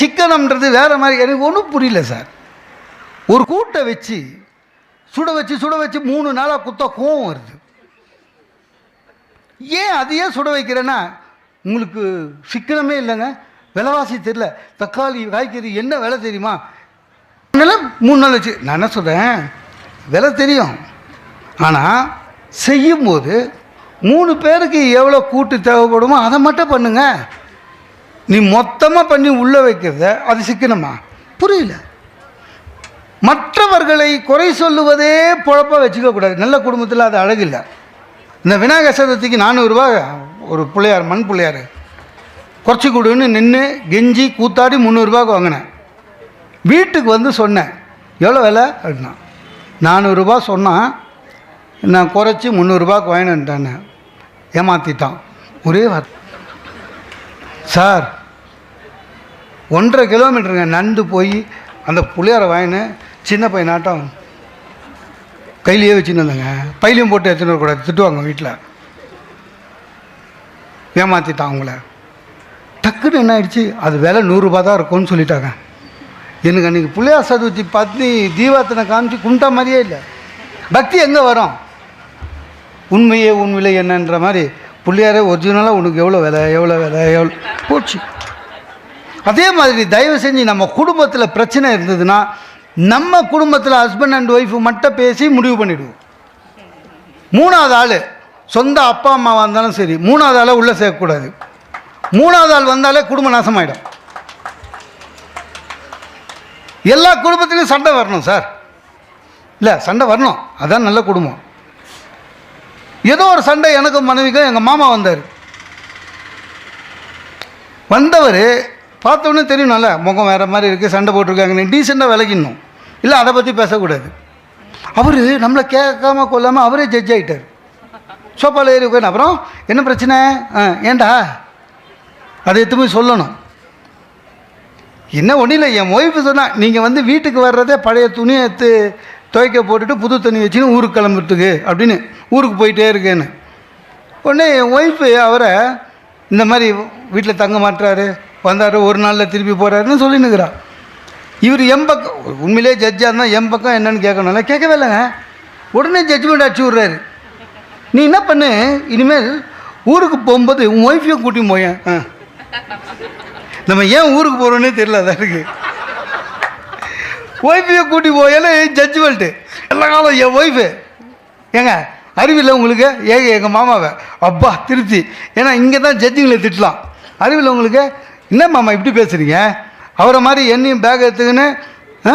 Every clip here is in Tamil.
சிக்கனம்ன்றது வேறு மாதிரி எனக்கு ஒன்றும் புரியல சார். ஒரு கூட்டை வச்சு சுட வச்சு சுட வச்சு மூணு நாளாக குத்த கோவம் வருது. ஏன் அதையே சுட வைக்கிறேன்னா உங்களுக்கு சிக்கனமே இல்லைங்க. விலைவாசி தெரியல. தக்காளி காய்கறி என்ன விலை தெரியுமா? அதனால் மூணு நாள் வச்சு நான் என்ன சொல்கிறேன் விலை தெரியும். ஆனால் செய்யும்போது மூணு பேருக்கு எவ்வளோ கூட்டு தேவைப்படுமோ அதை மட்டும் பண்ணுங்கள் நீ மொத்தமாக பண்ணி உள்ளே வைக்கிறத அது சிக்கனமா? புரியல. மற்றவர்களை குறை சொல்லுவதே பொழப்பாக வச்சுக்கக்கூடாது நல்ல குடும்பத்தில் அது அழகில்லை இந்த விநாயகர் சதுர்த்திக்கு நானூறுரூவா ஒரு பிள்ளையார் மண் பிள்ளையார். குறைச்சி கொடுன்னு நின்று கெஞ்சி கூத்தாடி முந்நூறுரூவாக்கு வாங்கினேன். வீட்டுக்கு வந்து சொன்னேன் எவ்வளோ விலை? அப்படின்னா நானூறுரூபா சொன்னால் நான் குறைச்சி முந்நூறுரூபாக்கு வாங்கினேன்ட்டானே. ஏமாற்றிட்டான் ஒரே வார்த்தை. சார் ஒன்றரை கிலோமீட்டருங்க. நண்டு போய் அந்த புளியாரை வாங்கினேன் சின்ன பையனாட்டம் கையிலேயே வச்சுன்னு வந்தேங்க. பையிலையும் போட்டு எடுத்துன்னு வரக்கூடாது. திட்டுவாங்க வீட்டில். ஏமாற்றிட்டான் அவங்கள. டக்குன்னு என்ன ஆயிடுச்சு? அது விலை நூறுரூபா தான் இருக்கும்னு சொல்லிட்டாங்க. எனக்கு அன்றைக்கி பிள்ளையார் சதுர்த்தி பத்னி தீபாத்தனை காமிச்சு கும்பிட்டா மாதிரியே இல்லை. பக்தி எங்கே வரும்? உண்மையே உன் என்னன்ற மாதிரி பிள்ளையாரே ஒரிஜினலாக உனக்கு எவ்வளோ விலை எவ்வளோ விலை எவ்வளோ போச்சு. அதே மாதிரி தயவு செஞ்சு நம்ம குடும்பத்தில் பிரச்சனை இருந்ததுன்னா நம்ம குடும்பத்தில் ஹஸ்பண்ட் அண்ட் ஒய்ஃபு மட்டும் பேசி முடிவு பண்ணிவிடுவோம் மூணாவது ஆள் சொந்த அப்பா அம்மாவாக இருந்தாலும் சரி மூணாவது ஆளை உள்ளே சேர்க்கக்கூடாது. மூணாவது ஆள் வந்தாலே குடும்பம் நாசமாயிடும். எல்லா குடும்பத்துலேயும் சண்டை வரணும் சார். இல்லை சண்டை வரணும். அதான் நல்ல குடும்பம். ஏதோ ஒரு சண்டை எனக்கும் மனைவிக்கும் எங்கள் மாமா வந்தார். வந்தவர் பார்த்தோன்னே தெரியணும்ல முகம் வேறு மாதிரி இருக்குது சண்டை போட்டிருக்காங்கன்னு டீசெண்டாக விலகிடணும். இல்லை அதை பற்றி பேசக்கூடாது. அவர் நம்மளை கேட்காம கொள்ளாமல் அவரே ஜட்ஜ் ஆகிட்டார் சோப்பால் ஏறி உட்காந்து அப்புறம் என்ன பிரச்சனை? ஆ ஏண்டா? அதை எடுத்து போய் சொல்லணும். என்ன ஒன்றும் இல்லை என் ஒய்ஃபு சொன்னால் நீங்கள் வந்து வீட்டுக்கு வர்றதே பழைய துணியை எடுத்து துவைக்க போட்டுட்டு புது தண்ணி வச்சுன்னு ஊருக்கு கிளம்புறதுக்கு அப்படின்னு ஊருக்கு போயிட்டே இருக்கேன்னு. உடனே என் ஒய்ஃபு அவரை இந்த மாதிரி வீட்டில் தங்க மாட்டுறாரு வந்தார் ஒரு நாளில் திருப்பி போகிறாருன்னு சொல்லினுக்கிறா இவர் எம் பக்கம் உண்மையிலே ஜட்ஜாக இருந்தால் எம் பக்கம் என்னன்னு கேட்கணும்ல? கேட்கவே இல்லைங்க. உடனே ஜட்ஜ்மெண்ட் அடிச்சு விட்றாரு. நீ என்ன பண்ணு? இனிமேல் ஊருக்கு போகும்போது உன் ஒய்ஃபையும் கூட்டி போயேன். ஆ. நம்ம ஏன் ஊருக்கு போகிறோன்னே தெரியல அதான் இருக்குது ஒய்ஃபையும் கூட்டி போயால ஜட்ஜ்மெண்ட்டு எல்லா காலம் என் ஒய்ஃபு ஏங்க அறிவில் உங்களுக்கு? ஏங்க எங்கள் மாமாவை. அப்பா திருப்தி. ஏன்னா இங்கே தான் ஜட்ஜுங்களை திட்டலாம். அறிவில் உங்களுக்கு? என்ன மாமா இப்படி பேசுகிறீங்க அவரை மாதிரி என்னையும் பேக் எடுத்துக்கின்னு ஆ,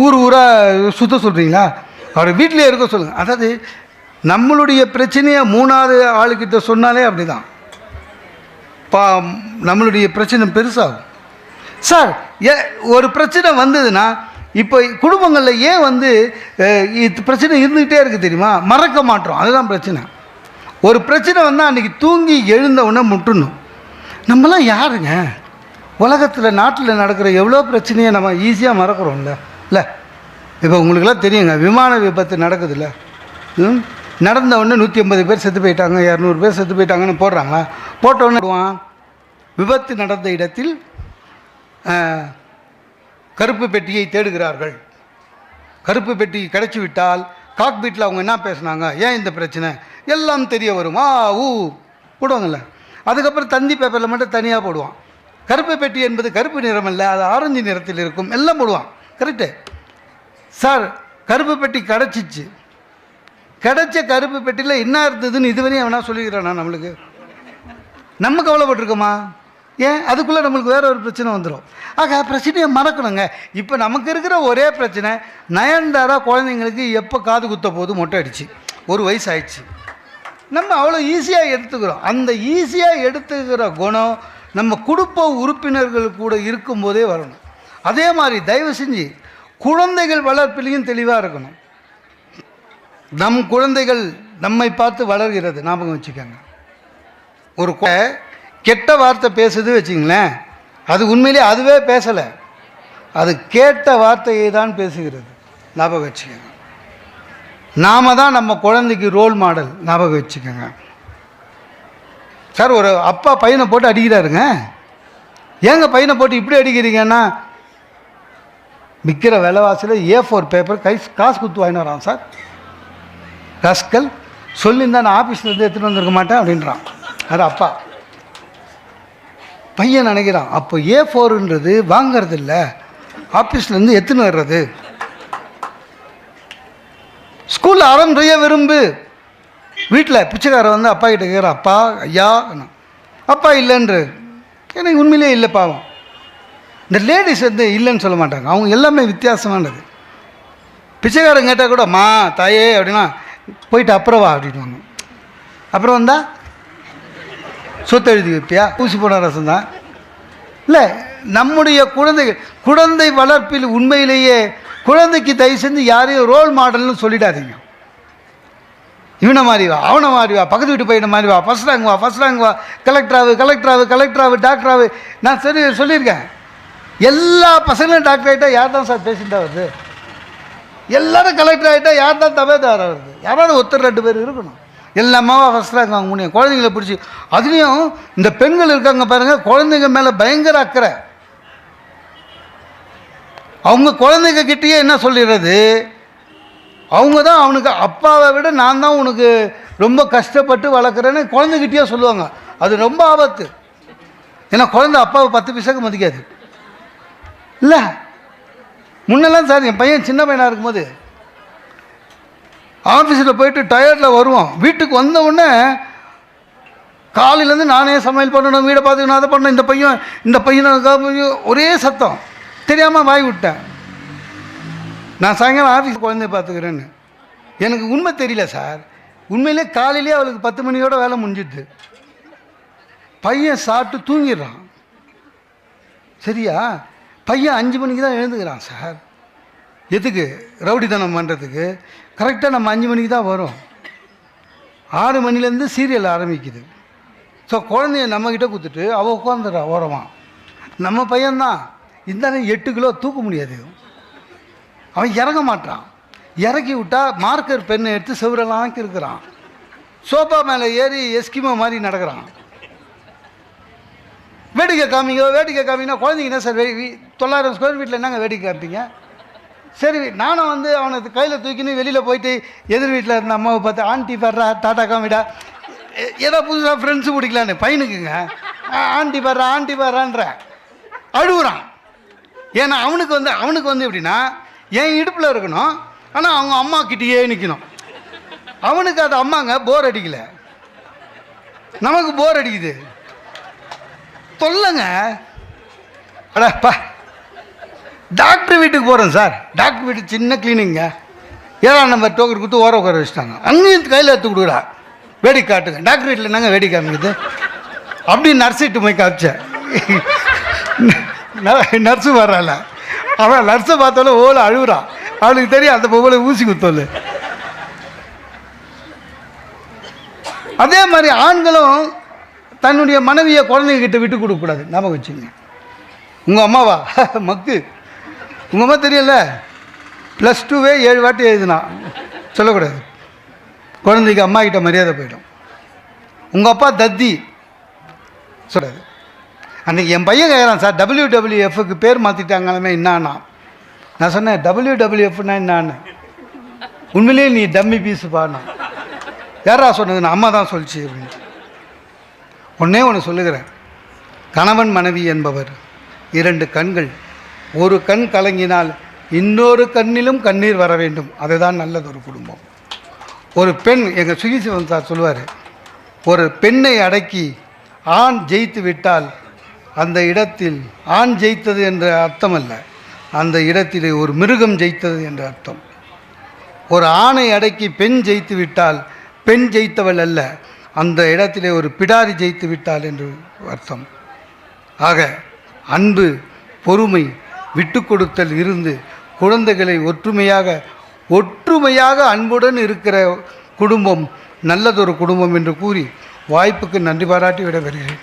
ஊர் ஊராக சுத்த சொல்கிறீங்களா அவர் வீட்டிலே இருக்க சொல்லுங்கள் அதாவது நம்மளுடைய பிரச்சனையை மூணாவது ஆளுக்கிட்ட சொன்னாலே அப்படி தான் பா நம்மளுடைய பிரச்சனை பெருசாகும். சார் ஏ ஒரு பிரச்சனை வந்ததுன்னா இப்போ குடும்பங்களில் ஏன் வந்து இது பிரச்சனை இருந்துக்கிட்டே இருக்குது தெரியுமா? மறக்க மாட்டோம். அதுதான் பிரச்சனை. ஒரு பிரச்சனை வந்தால் அன்றைக்கி தூங்கி எழுந்த முட்டணும். நம்மலாம் யாருங்க? உலகத்தில் நாட்டில் நடக்கிற எவ்வளோ பிரச்சனையை நம்ம ஈஸியாக மறக்கிறோம்ல. இல்லை இப்போ உங்களுக்கெல்லாம் தெரியுங்க விமான விபத்து நடக்குதுல்ல. ம்? நடந்த உடனே நூற்றி ஐம்பது பேர் செத்து போயிட்டாங்க இரநூறு பேர் செத்து போயிட்டாங்கன்னு போடுறாங்களா? போட்டவுடனே விபத்து நடந்த இடத்தில் கருப்பு பெட்டியை தேடுகிறார்கள். கருப்பு பெட்டி கிடைச்சி விட்டால் காக்பீட்டில் அவங்க என்ன பேசுனாங்க? ஏன் இந்த பிரச்சனை? எல்லாம் தெரிய வரும். ஆ ஊ போடுவாங்கல்ல. அதுக்கப்புறம் தந்தி பேப்பரில் மட்டும் தனியாக போடுவான். கருப்பு பெட்டி என்பது கருப்பு நிறம் இல்லை அது ஆரஞ்சு நிறத்தில் இருக்கும். எல்லாம் போடுவான். கரெக்டு சார் கருப்பு பெட்டி கிடச்சிச்சு. கிடச்ச கருப்பு பெட்டியில் என்ன இருந்ததுன்னு இதுவரையும் அவனா சொல்லிக்கிறானா நம்மளுக்கு? நம்ம கவலைப்பட்டிருக்கோமா? ஏன்? அதுக்குள்ளே நம்மளுக்கு வேறு ஒரு பிரச்சனை வந்துடும் ஆக பிரச்சனையை மறக்கணுங்க. இப்போ நமக்கு இருக்கிற ஒரே பிரச்சனை நயன்தாரா குழந்தைங்களுக்கு எப்போ காது குத்த போது மொட்டை அடிச்சு. ஒரு வயசு ஆயிடுச்சு நம்ம அவ்வளோ ஈஸியாக எடுத்துக்கிறோம். அந்த ஈஸியாக எடுத்துக்கிற குணம் நம்ம குடும்ப உறுப்பினர்கள் கூட இருக்கும்போதே வரணும். அதே மாதிரி தயவு செஞ்சு குழந்தைகள் வளர்ப்பிலையும் தெளிவாக இருக்கணும். நம் குழந்தைகள் நம்மை பார்த்து வளர்கிறது. ஞாபகம் வச்சுக்கோங்க. ஒரு கு- கெட்ட வார்த்தை பேசுது வச்சிங்களேன். அது உண்மையிலே அதுவே பேசலை. அது கேட்ட வார்த்தையை தான் பேசுகிறது. ஞாபகம் வச்சுக்கோங்க. நாம் தான் நம்ம குழந்தைக்கு ரோல் மாடல் ஞாபகம் வச்சுக்கோங்க. சார் ஒரு அப்பா பையனை போட்டு அடிக்கிறாருங்க. ஏங்க பையனை போட்டு இப்படி அடிக்கிறீங்கன்னா? விற்கிற விலைவாசியில் ஏ ஃபோர் பேப்பர் கை காசு கொடுத்து வாங்கினு வரான் சார். ரஸ்கல் சொல்லியிருந்தா நான் ஆஃபீஸ்லேருந்து எடுத்துகிட்டு வந்திருக்க மாட்டேன் அப்படின்றான். அது அப்பா. பையன் நினைக்கிறான் அப்போ ஏ ஃபோருன்றது வாங்கிறது இல்லை ஆஃபீஸ்லேருந்து எத்துன்னு வர்றது. ஸ்கூலில் அறம் செய்ய விரும்பு. வீட்டில் பிச்சைக்காரன் வந்து அப்பா கிட்ட கேட்குற அப்பா ஐயா அப்பா இல்லைன்ற. எனக்கு உண்மையிலே இல்லை பாவம். இந்த லேடிஸ் வந்து இல்லைன்னு சொல்ல மாட்டாங்க. அவங்க எல்லாமே வித்தியாசமானது. பிச்சைக்காரன் கேட்டால் கூட மா தாயே அப்படின்னா போயிட்டு அப்புறம் வா அப்படின்வாங்க அப்புறம் வந்தால் சொத்து எழுதி வைப்பியா? ஊசி போன ரசம் தான் இல்லை நம்முடைய குழந்தைகள் குழந்தை வளர்ப்பில் உண்மையிலேயே குழந்தைக்கு தயவு செஞ்சு யாரையும் ரோல் மாடல்னு சொல்லிடாதீங்க. இவனை மாதிரி வா அவனை மாதிரி வா பக்கத்து வீட்டு பையனை மாதிரி வா ஃபஸ்ட் ரேங்க் வா ஃபஸ்ட் ரேங்க் வா கலெக்டராகு கலெக்டராகு கலெக்டராகு டாக்டராகு நான் சரி சொல்லியிருக்கேன். எல்லா பசங்களும் டாக்டர் ஆகிட்டா யார் தான் சார் பேசிட்டு வருது எல்லாரும் கலெக்டர் ஆகிட்டா யார் தான் தவிர வருது யாராவது ஒருத்தர் ரெண்டு பேர் இருக்கணும். எல்லாமாவா ஃபஸ்ட் இருக்காங்க வாங்க முடியும் குழந்தைங்கள பிடிச்சி. அதுலேயும் இந்த பெண்கள் இருக்காங்க பாருங்கள் குழந்தைங்க மேலே பயங்கர அக்கறை. அவங்க குழந்தைங்க கிட்டேயே என்ன சொல்லிடுறது? அவங்க தான் அவனுக்கு அப்பாவை விட நான் தான் உனக்கு ரொம்ப கஷ்டப்பட்டு வளர்க்குறேன்னு குழந்தைகிட்டேயே சொல்லுவாங்க. அது ரொம்ப ஆபத்து. ஏன்னா குழந்தை அப்பாவை பத்து பைசாக்கு மதிக்காது. இல்லை. முன்னெல்லாம் சார் என் பையன் சின்ன பையனாக இருக்கும்போது ஆஃபீஸில் போயிட்டு டயர்டில் வருவோம். வீட்டுக்கு வந்த உடனே காலையிலேருந்து நானே சமையல் பண்ணணும் வீடை பார்த்துக்கணும் அதை பண்ணணும் இந்த பையன் இந்த பையனை ஒரே சத்தம். தெரியாமல் வாய் விட்டேன். நான் சாயங்காலம் ஆஃபீஸ் குழந்தைய பார்த்துக்கிறேன்னு. எனக்கு உண்மை தெரியல சார். உண்மையிலே காலையிலே அவளுக்கு பத்து மணியோட வேலை முடிஞ்சிடுது பையன் சாப்பிட்டு தூங்கிடுறான். சரியா? பையன் அஞ்சு மணிக்கு தான் எழுந்துக்கிறான் சார். எதுக்கு? ரவுடித்தனம் பண்ணுறதுக்கு கரெக்டாக நம்ம அஞ்சு மணிக்கு தான் வரும். ஆறு மணிலேருந்து சீரியல் ஆரம்பிக்குது. ஸோ குழந்தைய நம்மக்கிட்ட கொடுத்துட்டு அவள் உட்காந்துடுறா ஓரமாக நம்ம பையன்தான். இருந்தாலும் எட்டு கிலோ தூக்க முடியாது. அவன் இறங்க மாட்டான். இறக்கி விட்டா மார்க்கர் பெண்ணை எடுத்து செவரெல்லாம் இருக்கிறான் சோஃபா மேலே ஏறி எஸ்கிமோ மாதிரி நடக்கிறான். வேடிக்கை காமிங்க வேடிக்கை காமிங்கன்னா குழந்தைங்க என்ன சார் தொள்ளாயிரம் ஸ்கொயர் ஃபீட்டில் என்னங்க வேடிக்கை காமிப்பீங்க சரி நானும் வந்து அவனை கையில் தூக்கின்னு வெளியில் போயிட்டு எதிர் வீட்டில் இருந்த அம்மாவை பார்த்து ஆண்டி பர்றா டாட்டா காமிடா எ- ஏதோ புதுசாக ஃப்ரெண்ட்ஸு பிடிக்கலான்னு பையனுக்குங்க. ஆண்டி பர்றா ஆண்டி பர்றான்ற அழுகுறான் ஏன்னா அவனுக்கு வந்து அவனுக்கு வந்து எப்படின்னா என் இடுப்பில் இருக்கணும் ஆனால் அவங்க அம்மா கிட்டேயே நிற்கணும் அவனுக்கு அது அம்மாங்க போர் அடிக்கல. நமக்கு போர் அடிக்குது. தொல்லைங்க. அடப்பா டாக்டர் வீட்டுக்கு போகிறேன் சார். டாக்டர் வீட்டுக்கு சின்ன கிளீனிங்க ஏழாம் நம்பர் டோக்கர் கொடுத்து ஓர உட்கார வச்சுட்டாங்க. அங்கேயும் கையில் எடுத்து கொடுக்குறா வேடிக்கை காட்டுங்க. டாக்டர் வீட்டில் என்னங்க வேடி காமிக்குது? அப்படி நர்ஸிட்டு போய் காமிச்சேன். நர்ஸு வர்றாள் அவன் நர்ஸை பார்த்தாலும் ஓலை அழுகுறான் அவளுக்கு தெரியும் அந்த பொம்பளை ஊசி குத்தோல் அதே மாதிரி ஆண்களும் தன்னுடைய மனைவியை குழந்தைகிட்ட விட்டு கொடுக்கக்கூடாது. ஞாபகம் வச்சுங்க. உங்கள் அம்மாவா? மக்கு. உங்கள் அம்மா தெரியல. ப்ளஸ் டூவே ஏழு வாட்டி எழுதுனா. சொல்லக்கூடாது. குழந்தைக்கு அம்மா கிட்ட மரியாதை போயிடும். உங்கள் அப்பா தத்தி. சொல்கிறாரு அன்றைக்கி என் பையன் கேட்குறான் சார் டபிள்யூடபிள்யூஎஃப்க்கு பேர் மாற்றிட்டாங்களாமே என்னான்னா? நான் சொன்னேன் டபிள்யூடபிள்யூஎஃப்னா என்னான்னு? உண்மையிலேயே நீ டம்மி பீஸ் பாடினா யாரா சொன்னது நான் அம்மா தான் சொல்லிச்சு அப்படின்ட்டு. ஒன்றே ஒன்று சொல்லுகிறேன். கணவன் மனைவி என்பவர் இரண்டு கண்கள். ஒரு கண் கலங்கினால் இன்னொரு கண்ணிலும் கண்ணீர் வர வேண்டும். அதுதான் நல்லது ஒரு குடும்பம். ஒரு பெண் எங்கள் சுகிசிவன் சார் சொல்லுவார் ஒரு பெண்ணை அடக்கி ஆண் ஜெயித்து விட்டால் அந்த இடத்தில் ஆண் ஜெயித்தது என்ற அர்த்தம் அல்ல அந்த இடத்திலே ஒரு மிருகம் ஜெயித்தது என்ற அர்த்தம். ஒரு ஆணை அடக்கி பெண் ஜெயித்து விட்டால் பெண் ஜெயித்தவள் அல்ல அந்த இடத்திலே ஒரு பிடாரி ஜெயித்து விட்டாள் என்று அர்த்தம். ஆக அன்பு பொறுமை விட்டு கொடுத்தல் இருந்து குழந்தைகளை ஒற்றுமையாக ஒற்றுமையாக அன்புடன் இருக்கிற குடும்பம் நல்லதொரு குடும்பம் என்று கூறி வாய்ப்புக்கு நன்றி பாராட்டி விட வருகிறேன்